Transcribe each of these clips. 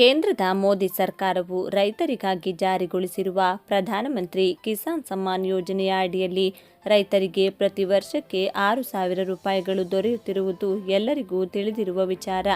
ಕೇಂದ್ರದ ಮೋದಿ ಸರ್ಕಾರವು ರೈತರಿಗಾಗಿ ಜಾರಿಗೊಳಿಸಿರುವ ಪ್ರಧಾನಮಂತ್ರಿ ಕಿಸಾನ್ ಸಮ್ಮಾನ್ ಯೋಜನೆಯ ಅಡಿಯಲ್ಲಿ ರೈತರಿಗೆ ಪ್ರತಿ ವರ್ಷಕ್ಕೆ ಆರು ಸಾವಿರ ರೂಪಾಯಿಗಳು ದೊರೆಯುತ್ತಿರುವುದು ಎಲ್ಲರಿಗೂ ತಿಳಿದಿರುವ ವಿಚಾರ.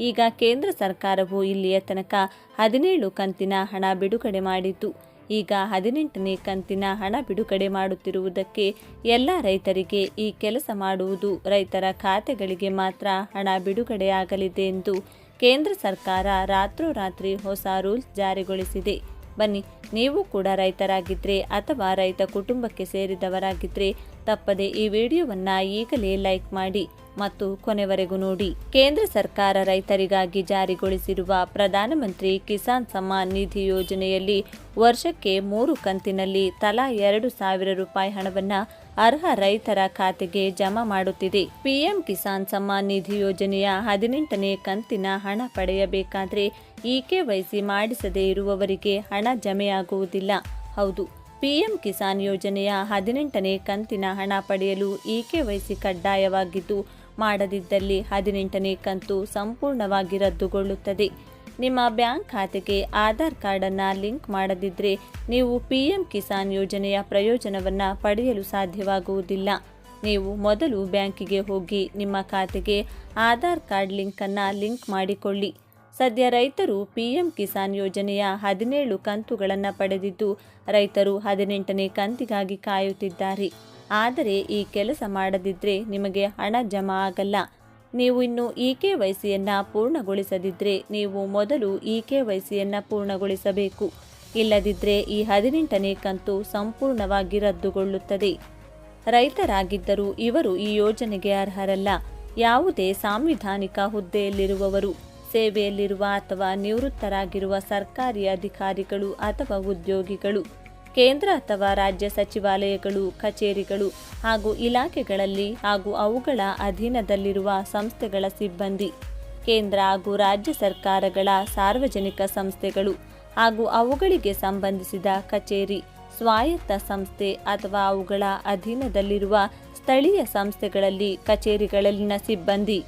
ಈಗ ಕೇಂದ್ರ ಸರ್ಕಾರವು ಇಲ್ಲಿಯ ತನಕ ಹದಿನೇಳು ಕಂತಿನ ಹಣ ಬಿಡುಗಡೆ ಮಾಡಿತು ಈಗ ಹದಿನೆಂಟನೇ ಕಂತಿನ ಹಣ ಬಿಡುಗಡೆ ಮಾಡುತ್ತಿರುವುದಕ್ಕೆ ಎಲ್ಲ ರೈತರಿಗೆ ಈ ಕೆಲಸ ಮಾಡುವುದು ರೈತರ ಖಾತೆಗಳಿಗೆ ಮಾತ್ರ ಹಣ ಬಿಡುಗಡೆಯಾಗಲಿದೆ ಎಂದು ಕೇಂದ್ರ ಸರ್ಕಾರ ರಾತ್ರೋರಾತ್ರಿ ಹೊಸ ರೂಲ್ಸ್ ಜಾರಿಗೊಳಿಸಿದೆ. ಬನ್ನಿ, ನೀವು ಕೂಡ ರೈತರಾಗಿದ್ದರೆ ಅಥವಾ ರೈತ ಕುಟುಂಬಕ್ಕೆ ಸೇರಿದವರಾಗಿದ್ದರೆ ತಪ್ಪದೆ ಈ ವಿಡಿಯೋವನ್ನು ಈಗಲೇ ಲೈಕ್ ಮಾಡಿ. ಮತ್ತು ಕೊನೆವರೆಗೂ ನೋಡಿ. ಕೇಂದ್ರ ಸರ್ಕಾರ ರೈತರಿಗಾಗಿ ಜಾರಿಗೊಳಿಸಿರುವ ಪ್ರಧಾನಮಂತ್ರಿ ಕಿಸಾನ್ ಸಮ್ಮಾನ್ ನಿಧಿ ಯೋಜನೆಯಲ್ಲಿ ವರ್ಷಕ್ಕೆ ಮೂರು ಕಂತಿನಲ್ಲಿ ತಲಾ ಎರಡು ಸಾವಿರ ರೂಪಾಯಿ ಹಣವನ್ನು ಅರ್ಹ ರೈತರ ಖಾತೆಗೆ ಜಮಾ ಮಾಡುತ್ತಿದೆ. ಪಿಎಂ ಕಿಸಾನ್ ಸಮ್ಮಾನ್ ನಿಧಿ ಯೋಜನೆಯ ಹದಿನೆಂಟನೇ ಕಂತಿನ ಹಣ ಪಡೆಯಬೇಕಾದ್ರೆ ಇಕೆವೈಸಿ ಮಾಡಿಸದೇ ಇರುವವರಿಗೆ ಹಣ ಜಮೆಯಾಗುವುದಿಲ್ಲ. ಹೌದು, ಪಿಎಂ ಕಿಸಾನ್ ಯೋಜನೆಯ ಹದಿನೆಂಟನೇ ಕಂತಿನ ಹಣ ಪಡೆಯಲು ಇಕೆವೈಸಿ ಕಡ್ಡಾಯವಾಗಿದ್ದು ಮಾಡದಿದ್ದಲ್ಲಿ ಹದಿನೆಂಟನೇ ಕಂತು ಸಂಪೂರ್ಣವಾಗಿ ರದ್ದುಗೊಳ್ಳುತ್ತದೆ. ನಿಮ್ಮ ಬ್ಯಾಂಕ್ ಖಾತೆಗೆ ಆಧಾರ್ ಕಾರ್ಡನ್ನು ಲಿಂಕ್ ಮಾಡದಿದ್ದರೆ ನೀವು ಪಿಎಂ ಕಿಸಾನ್ ಯೋಜನೆಯ ಪ್ರಯೋಜನವನ್ನು ಪಡೆಯಲು ಸಾಧ್ಯವಾಗುವುದಿಲ್ಲ. ನೀವು ಮೊದಲು ಬ್ಯಾಂಕಿಗೆ ಹೋಗಿ ನಿಮ್ಮ ಖಾತೆಗೆ ಆಧಾರ್ ಕಾರ್ಡ್ ಲಿಂಕನ್ನು ಲಿಂಕ್ ಮಾಡಿಕೊಳ್ಳಿ. ಸದ್ಯ ರೈತರು ಪಿಎಂ ಕಿಸಾನ್ ಯೋಜನೆಯ ಹದಿನೇಳು ಕಂತುಗಳನ್ನು ಪಡೆದಿದ್ದು ರೈತರು ಹದಿನೆಂಟನೇ ಕಂತಿಗಾಗಿ ಕಾಯುತ್ತಿದ್ದಾರೆ. ಆದರೆ ಈ ಕೆಲಸ ಮಾಡದಿದ್ದರೆ ನಿಮಗೆ ಹಣ ಜಮಾ ಆಗಲ್ಲ. ನೀವು ಇನ್ನು ಇ ಕೆ ವೈಸಿಯನ್ನು ಪೂರ್ಣಗೊಳಿಸದಿದ್ದರೆ ನೀವು ಮೊದಲು ಇ ಕೆ ವೈಸಿಯನ್ನು ಪೂರ್ಣಗೊಳಿಸಬೇಕು. ಇಲ್ಲದಿದ್ದರೆ ಈ ಹದಿನೆಂಟನೇ ಕಂತು ಸಂಪೂರ್ಣವಾಗಿ ರದ್ದುಗೊಳ್ಳುತ್ತದೆ. ರೈತರಾಗಿದ್ದರೂ ಇವರು ಈ ಯೋಜನೆಗೆ ಅರ್ಹರಲ್ಲ. ಯಾವುದೇ ಸಾಂವಿಧಾನಿಕ ಹುದ್ದೆಯಲ್ಲಿರುವವರು, ಸೇವೆಯಲ್ಲಿರುವ ಅಥವಾ ನಿವೃತ್ತರಾಗಿರುವ ಸರ್ಕಾರಿ ಅಧಿಕಾರಿಗಳು ಅಥವಾ ಉದ್ಯೋಗಿಗಳು. ಕೇಂದ್ರ ಅಥವಾ ರಾಜ್ಯ ಸಚಿವಾಲಯಗಳು, ಕಚೇರಿಗಳು ಹಾಗೂ ಇಲಾಖೆಗಳಲ್ಲಿ ಹಾಗೂ ಅವುಗಳ ಅಧೀನದಲ್ಲಿರುವ ಸಂಸ್ಥೆಗಳ ಸಿಬ್ಬಂದಿ, ಕೇಂದ್ರ ಹಾಗೂ ರಾಜ್ಯ ಸರ್ಕಾರಗಳ ಸಾರ್ವಜನಿಕ ಸಂಸ್ಥೆಗಳು ಹಾಗೂ ಅವುಗಳಿಗೆ ಸಂಬಂಧಿಸಿದ ಕಚೇರಿ, ಸ್ವಾಯತ್ತ ಸಂಸ್ಥೆ ಅಥವಾ ಅವುಗಳ ಅಧೀನದಲ್ಲಿರುವ ಸ್ಥಳೀಯ ಸಂಸ್ಥೆಗಳಲ್ಲಿ ಕಚೇರಿಗಳಲ್ಲಿನ ಸಿಬ್ಬಂದಿ.